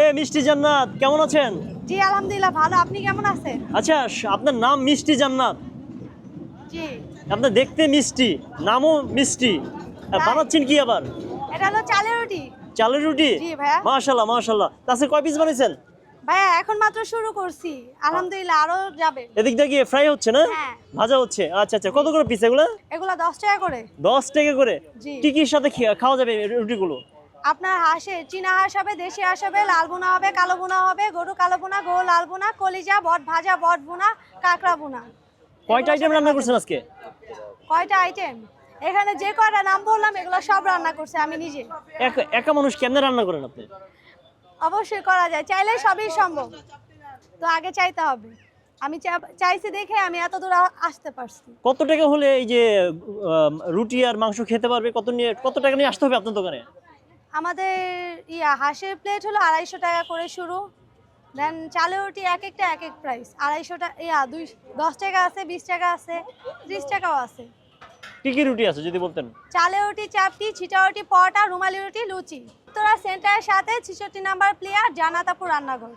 এ মিষ্টি জান্নাত কেমন আছেন? জি আলহামদুলিল্লাহ ভালো। আপনি কেমন আছেন? আচ্ছা আপনার নাম মিষ্টি জান্নাত। জি। আপনার দেখতে মিষ্টি নামও মিষ্টি। বানাচ্ছেন কি আবার? এটা হলো চালের রুটি। চালের রুটি? জি ভাইয়া। মাশাল্লাহ তাছে কয় পিস বানাইছেন ভাইয়া এখন মাত্র শুরু করছি। আলহামদুলিল্লাহ আরও যাবে। এদিক দিয়ে ফ্রাই হচ্ছে না? হ্যাঁ। ভাজা হচ্ছে? আচ্ছা আচ্ছা। কত করে পিস এগুলো? এগুলো দশ টাকা করে। দশ টাকা করে? জি। কি কি সাথে খাওয়া যাবে রুটিগুলো? আপনার হাঁসে চীনা হাঁস হবে দেশি হাঁস হবে লাল বোনা হবে কালো বোনা হবে গরু কালো বোনা গো লাল বোনা কলিজা বট ভাজা বট বোনা কাঁকড়া বোনা কয়টা আইটেম রান্না করছেন আজকে? কয়টা আইটেম এখানে যে কয়টা নাম বললাম এগুলো সব রান্না করছে আমি নিজে। এক- একা মানুষ কেমনে রান্না করেন আপনি? অবশ্যই করা যায় চাইলে সবই সম্ভব। তো আগে চাইতে হবে। আমি চাইছি দেখে আমি এত দূর আসতে পারছি। কত টাকা হলে এই যে রুটি আর মাংস খেতে পারবে কত নিয়ে কত টাকা নিয়ে আসতে হবে আপনার দোকানে? আমাদের ইয়া হাঁসের প্লেট হলো আড়াইশো টাকা করে শুরু। দেন চালের রুটি এক একটা এক এক প্রাইস আড়াইশো টাকা ইয়া দুই দশ টাকা আছে বিশ টাকা আছে ত্রিশ টাকাও আছে। কি কি রুটি আছে যদি বলতেন? চালের রুটি চাপটি ছিটা রুটি পরোটা রুমালি রুটি লুচি। তোরা সেন্টারের সাথে ছিষট্টি নাম্বার প্লেয়ার জানাতাপুর রান্নাঘর।